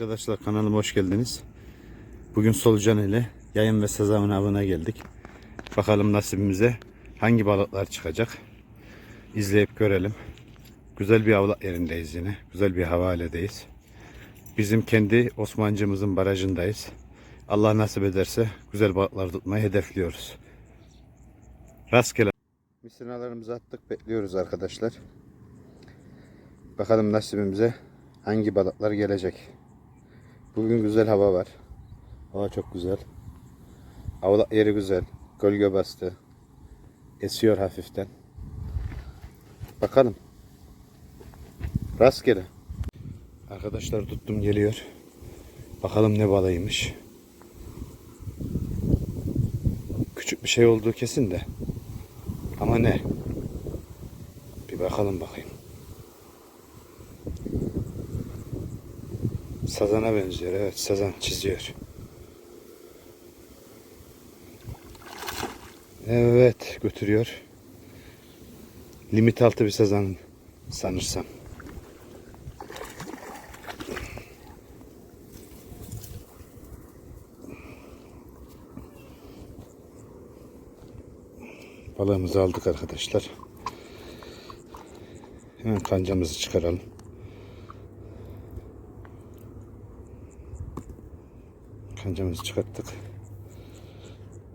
Arkadaşlar kanalıma hoş geldiniz. Bugün solucan ile yayın ve sazan avına geldik. Bakalım nasibimize hangi balıklar çıkacak. İzleyip görelim. Güzel bir avlak yerindeyiz yine. Güzel bir havaledeyiz. Bizim kendi Osmancımızın barajındayız. Allah nasip ederse güzel balıklar tutmayı hedefliyoruz. Rastgele. Misinalarımızı attık bekliyoruz arkadaşlar. Bakalım nasibimize hangi balıklar gelecek. Bugün güzel hava var. Hava çok güzel. Avlak yeri güzel. Gölge bastı. Esiyor hafiften. Bakalım. Rastgele. Arkadaşlar tuttum geliyor. Bakalım ne balığıymış. Küçük bir şey olduğu kesin de. Ama ne? Bir bakalım bakayım. Sazana benziyor. Evet sazan çiziyor. Evet götürüyor. Limit altı bir sazan sanırsam. Balığımızı aldık arkadaşlar. Hemen kancamızı çıkaralım. Kancamızı çıkarttık.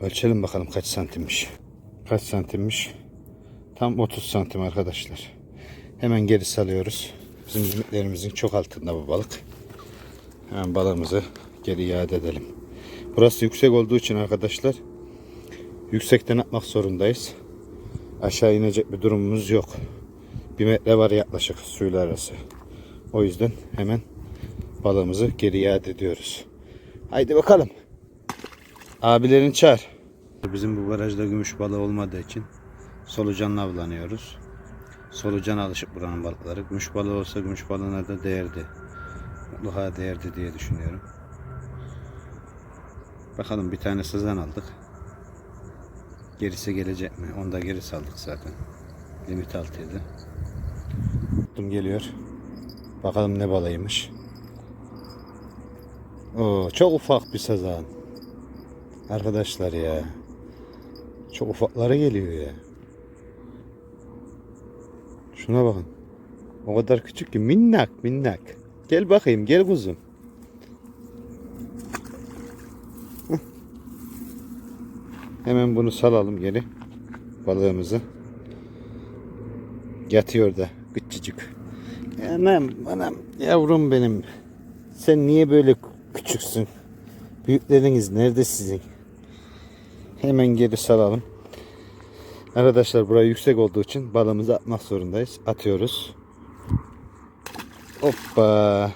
Ölçelim bakalım kaç santimmiş. Kaç santimmiş? Tam 30 santim arkadaşlar. Hemen geri salıyoruz. Bizim limitlerimizin çok altında bu balık. Hemen balığımızı geri iade edelim. Burası yüksek olduğu için arkadaşlar yüksekten atmak zorundayız. Aşağı inecek bir durumumuz yok. Bir metre var yaklaşık suyla arası. O yüzden hemen balığımızı geri iade ediyoruz. Haydi bakalım. Abilerin çağır. Bizim bu barajda gümüş balığı olmadığı için solucanla avlanıyoruz. Solucan alışık buranın balıkları. Gümüş balığı olsa gümüş balığına da değerdi. Mutlaka değerdi diye düşünüyorum. Bakalım bir tane sızan aldık. Gerisi gelecek mi? Onu da geri saldık zaten. Limit altıydı. Geliyor. Bakalım ne balıymış. Oo, çok ufak bir sazan. Arkadaşlar ya. Çok ufaklara geliyor ya. Şuna bakın. O kadar küçük ki minnak minnak. Gel bakayım gel kuzum. Hıh. Hemen bunu salalım geri. Balığımızı. Yatıyor da küçücük. Anam anam yavrum benim. Sen niye böyle küçüksün? Büyükleriniz nerede sizin? Hemen geri salalım. Arkadaşlar buraya yüksek olduğu için balığımızı atmak zorundayız. Atıyoruz. Hoppa.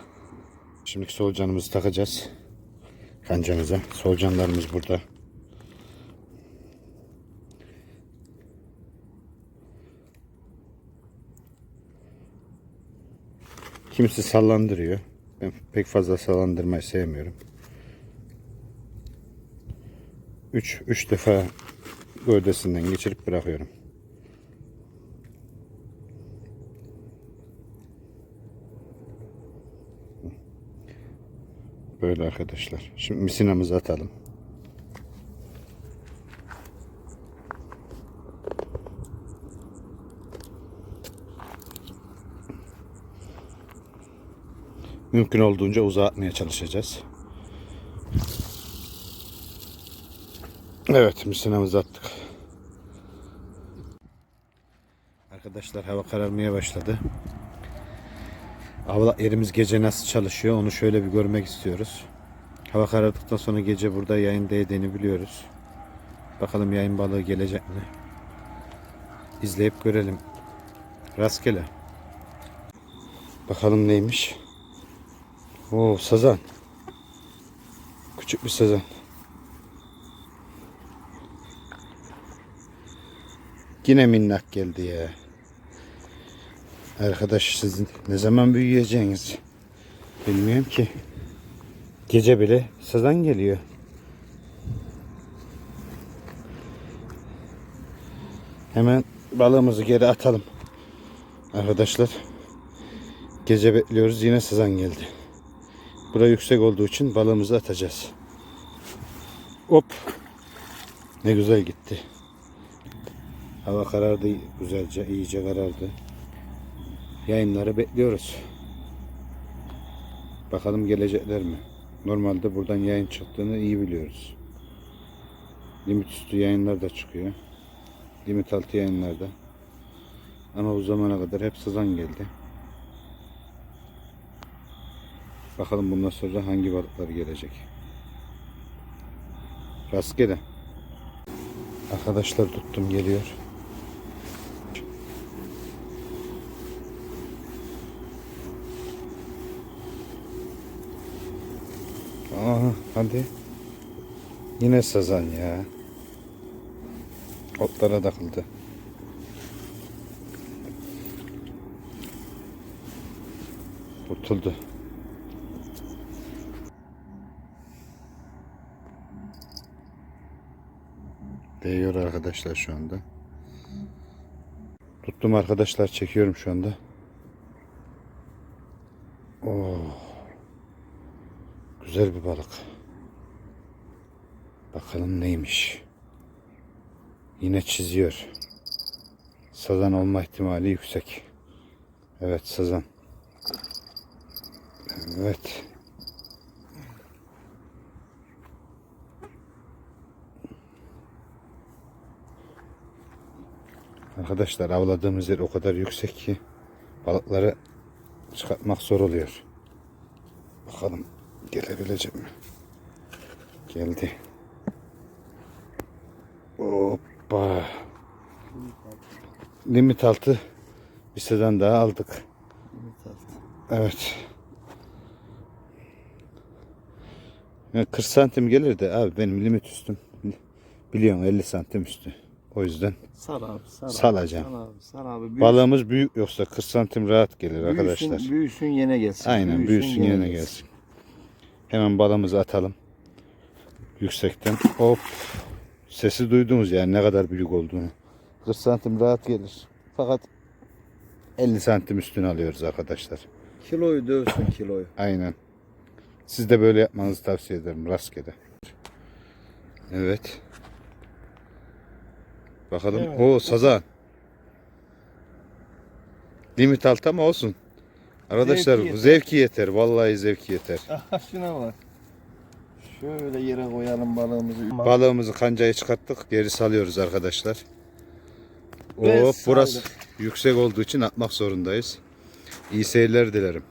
Şimdi solucanımızı takacağız. Kancamıza. Solucanlarımız burada. Kimisi sallandırıyor. Ben pek fazla sallandırmayı sevmiyorum. 3 3 defa gövdesinden geçirip bırakıyorum. Böyle arkadaşlar. Şimdi misinamızı atalım. Mümkün olduğunca uzağa atmaya çalışacağız. Evet misinamızı attık. Arkadaşlar hava kararmaya başladı. Avla yerimiz gece nasıl çalışıyor onu şöyle bir görmek istiyoruz. Hava karardıktan sonra gece burada yayın değdiğini biliyoruz. Bakalım yayın balığı gelecek mi? İzleyip görelim. Rastgele. Bakalım neymiş. Oo sazan. Küçük bir sazan. Yine minnak geldi ya. Arkadaş siz ne zaman büyüyeceksiniz? Bilmiyorum ki. Gece bile sazan geliyor. Hemen balığımızı geri atalım. Arkadaşlar. Gece bekliyoruz yine sazan geldi. Bura yüksek olduğu için balığımızı atacağız. Hop. Ne güzel gitti. Hava karardı güzelce, iyice karardı. Yayınları bekliyoruz. Bakalım gelecekler mi? Normalde buradan yayın çıktığını iyi biliyoruz. Limit üstü yayınlar da çıkıyor. Limit altı yayınlarda. Ama bu zamana kadar hep sızan geldi. Bakalım bundan sonra hangi balıklar gelecek. Rastgele. Arkadaşlar tuttum geliyor. Aha hadi. Yine sazan ya. Otlara takıldı. Kurtuldu. Değiyor arkadaşlar şu anda. Tuttum arkadaşlar çekiyorum şu anda. Oo. Güzel bir balık. Bakalım neymiş. Yine çiziyor. Sazan olma ihtimali yüksek. Evet sazan. Evet. Arkadaşlar avladığımız yer o kadar yüksek ki balıkları çıkartmak zor oluyor. Bakalım gelebilecek mi? Geldi. Hoppa. Limit altı bir sezon daha aldık. Evet. Ya 40 santim gelir de abi benim limit üstüm. Biliyorsun 50 santim üstü. O yüzden Sar abi sar. Salacağım. Abi, sar abi sar abi. Büyüsün, balığımız büyük yoksa 40 santim rahat gelir büyüsün, arkadaşlar. Büyüsün yine gelsin. Aynen büyüsün yerine gelsin. Hemen balığımızı atalım. Yüksekten. Hop. Sesi duydunuz yani ne kadar büyük olduğunu. 40 santim rahat gelir. Fakat 50 santim üstüne alıyoruz arkadaşlar. Kiloyu dövsün kiloyu. Aynen. Siz de böyle yapmanızı tavsiye ederim rastgele. Evet. Bakalım. Evet. O sazan. Limit alt ama olsun. Arkadaşlar Zevki yeter. zevki yeter. Vallahi zevki yeter. Aha şuna bak. Şöyle yere koyalım balığımızı. Balığımızı kancayı çıkarttık. Geri salıyoruz arkadaşlar. Ve Hop burası saldık. yüksek olduğu için atmak zorundayız. İyi seyirler dilerim.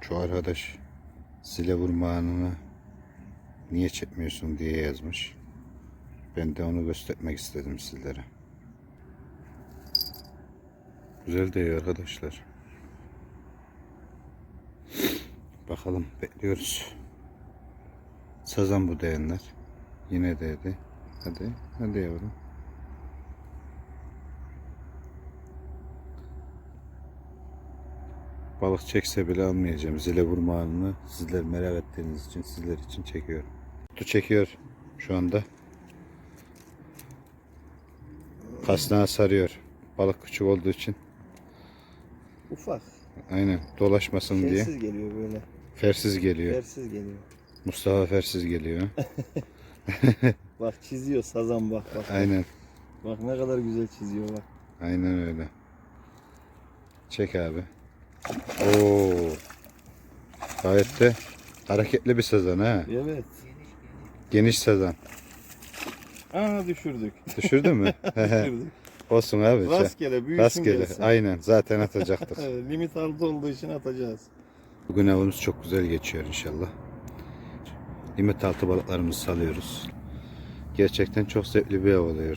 Şu arkadaş zile vurma anını niye çekmiyorsun diye yazmış. Ben de onu göstermek istedim sizlere. Güzel değiyor arkadaşlar. Bakalım bekliyoruz. Sazan bu değenler. Yine değdi. Hadi. Hadi yavrum. Balık çekse bile almayacağım. Zile vurma anını sizler merak ettiğiniz için sizler için çekiyorum. Kutu çekiyor şu anda. Kasnağı sarıyor. Balık küçük olduğu için. Ufak. Aynen dolaşmasın diye. Fersiz geliyor böyle. Fersiz geliyor. Fersiz geliyor. Mustafa Fersiz geliyor. Bak çiziyor sazan bak bak. Aynen. Bak ne kadar güzel çiziyor bak. Aynen öyle. Çek abi. Oo. Gayet de hareketli bir sezon ha. Evet. Geniş sezon. Aa düşürdük. Düşürdün mü? düşürdük. Olsun abi. Rastgele büyüsün Rastgele. gelsin. Aynen. Zaten atacaktık. Limit altı olduğu için atacağız. Bugün avımız çok güzel geçiyor inşallah. Limit altı balıklarımızı salıyoruz. Gerçekten çok zevkli bir av oluyor.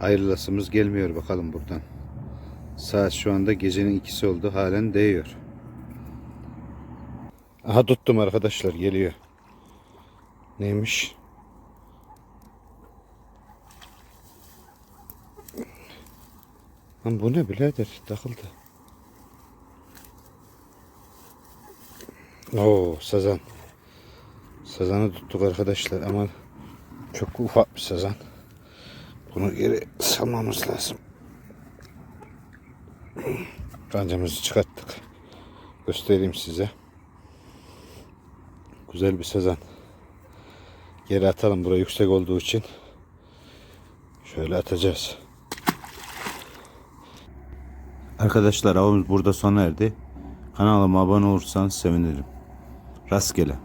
Ayrılasımız gelmiyor bakalım buradan. Saat şu anda gecenin ikisi oldu. Halen değiyor. Aha tuttum arkadaşlar geliyor. Neymiş? Lan bu ne birader? Takıldı. Oo sazan. Sazanı tuttuk arkadaşlar ama çok ufak bir sazan. Bunu geri salmamız lazım. Kancamızı çıkarttık. Göstereyim size. Güzel bir sazan. Geri atalım. Burası yüksek olduğu için. Şöyle atacağız. Arkadaşlar avımız burada sona erdi. Kanalıma abone olursanız sevinirim. Rastgele.